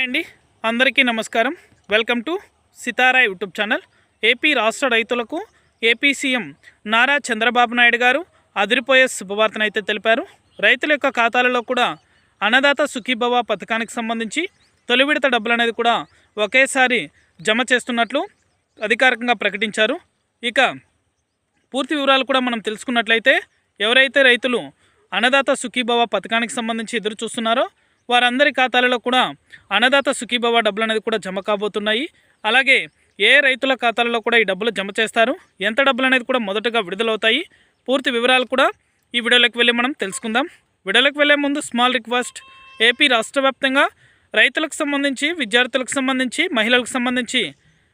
Hi అండి. అందరికీ నమస్కారం. Welcome to Sitara YouTube channel. AP రాష్ట్ర రైతులకు ఏపీ సీఎం నారా చంద్రబాబు నాయుడు గారు అదిరిపోయే శుభవార్తను అయితే తెలిపారు. రైతుల యొక్క ఖాతాలలో కూడా అన్నదాత సుఖీభవ పథకానికి సంబంధించి తొలి విడత డబ్బులు అనేది కూడా ఒకేసారి జమ చేస్తున్నట్లు అధికారికంగా ప్రకటించారు. ఇక పూర్తి వివరాలు కూడా మనం తెలుసుకున్నట్లయితే ఎవరైతే రైతులు అన్నదాత సుఖీభవ పథకానికి సంబంధించి ఎదురు చూస్తున్నారో వారందరి ఖాతాలలో కూడా అన్నదాత సుఖీభవ డబ్బులు అనేది కూడా జమ కాబోతున్నాయి. అలాగే ఏ రైతుల ఖాతాలలో కూడా ఈ డబ్బులు జమ చేస్తారు? ఎంత డబ్బులు అనేది కూడా మొదటగా విడుదలవుతాయి. పూర్తి వివరాలు కూడా ఈ వీడియోలోకి వెళ్ళి మనం తెలుసుకుందాం. వీడియోలోకి వెళ్ళే ముందు స్మాల్ రిక్వెస్ట్. ఏపీ రాష్ట్ర వ్యాప్తంగా రైతులకు సంబంధించి విద్యార్థులకు సంబంధించి మహిళలకు సంబంధించి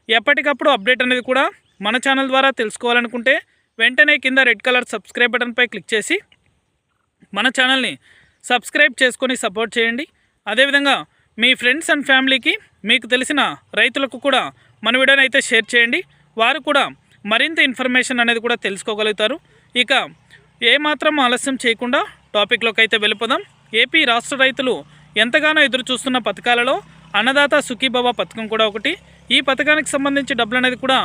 ఎప్పటికప్పుడు అప్డేట్ అనేది కూడా మన ఛానల్ ద్వారా తెలుసుకోవాలనుకుంటే వెంటనే కింద రెడ్ కలర్ సబ్స్క్రైబ్ బటన్పై క్లిక్ చేసి మన ఛానల్ని సబ్స్క్రైబ్ చేసుకొని సపోర్ట్ చేయండి. అదేవిధంగా మీ ఫ్రెండ్స్ అండ్ ఫ్యామిలీకి మీకు తెలిసిన రైతులకు కూడా మన వీడియోని అయితే షేర్ చేయండి. వారు కూడా మరింత ఇన్ఫర్మేషన్ అనేది కూడా తెలుసుకోగలుగుతారు. ఇక ఏమాత్రం ఆలస్యం చేయకుండా టాపిక్లోకి అయితే వెళ్ళిపోదాం. ఏపీ రాష్ట్ర రైతులు ఎంతగానో ఎదురు చూస్తున్న పథకాలలో అన్నదాత సుఖీబాబా పథకం కూడా ఒకటి. ఈ పథకానికి సంబంధించి డబ్బులు అనేది కూడా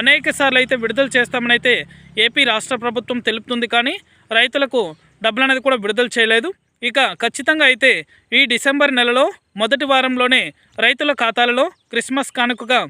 అనేక సార్లు అయితే విడుదల చేస్తామని అయితే ఏపీ రాష్ట్ర ప్రభుత్వం తెలుపుతుంది. కానీ రైతులకు డబ్బులు అనేది కూడా విడుదల చేయలేదు. ఇక ఖచ్చితంగా అయితే ఈ డిసెంబర్ నెలలో మొదటి వారంలోనే రైతుల ఖాతాలలో క్రిస్మస్ కానుకగా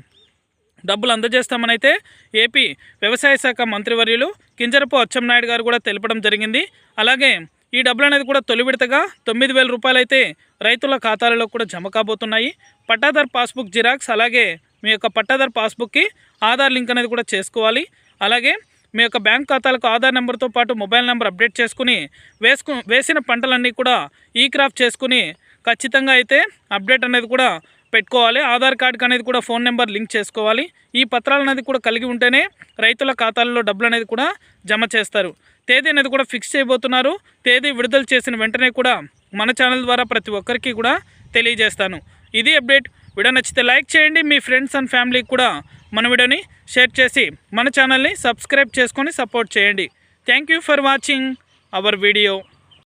డబ్బులు అందజేస్తామనైతే ఏపీ వ్యవసాయ శాఖ మంత్రివర్యులు కింజరపు అచ్చెంనాయుడు గారు కూడా తెలపడం జరిగింది. అలాగే ఈ డబ్బులు అనేది కూడా తొలి విడతగా తొమ్మిది వేల రూపాయలు అయితే రైతుల ఖాతాలలో కూడా జమ కాబోతున్నాయి. పట్టాదార్ పాస్బుక్ జిరాక్స్ అలాగే మీ యొక్క పట్టాదార్ పాస్బుక్కి ఆధార్ లింక్ అనేది కూడా చేసుకోవాలి. అలాగే మీ యొక్క బ్యాంక్ ఖాతాలకు ఆధార్ నెంబర్తో పాటు మొబైల్ నెంబర్ అప్డేట్ చేసుకుని వేసుకు వేసిన పంటలన్నీ కూడా ఈ క్రాఫ్ట్ చేసుకుని ఖచ్చితంగా అయితే అప్డేట్ అనేది కూడా పెట్టుకోవాలి. ఆధార్ కార్డుకి అనేది కూడా ఫోన్ నెంబర్ లింక్ చేసుకోవాలి. ఈ పత్రాలు అనేది కూడా కలిగి ఉంటేనే రైతుల ఖాతాల్లో డబ్బులు అనేది కూడా జమ చేస్తారు. తేదీ అనేది కూడా ఫిక్స్ చేయబోతున్నారు. తేదీ విడుదల చేసిన వెంటనే కూడా మన ఛానల్ ద్వారా ప్రతి ఒక్కరికి కూడా తెలియజేస్తాను. ఇది అప్డేట్. వీడియో నచ్చితే లైక్ చేయండి. మీ ఫ్రెండ్స్ అండ్ ఫ్యామిలీకి కూడా మన వీడియోని షేర్ చేసి మన ఛానల్ని సబ్స్క్రైబ్ చేసుకొని సపోర్ట్ చేయండి. Thank you for watching our video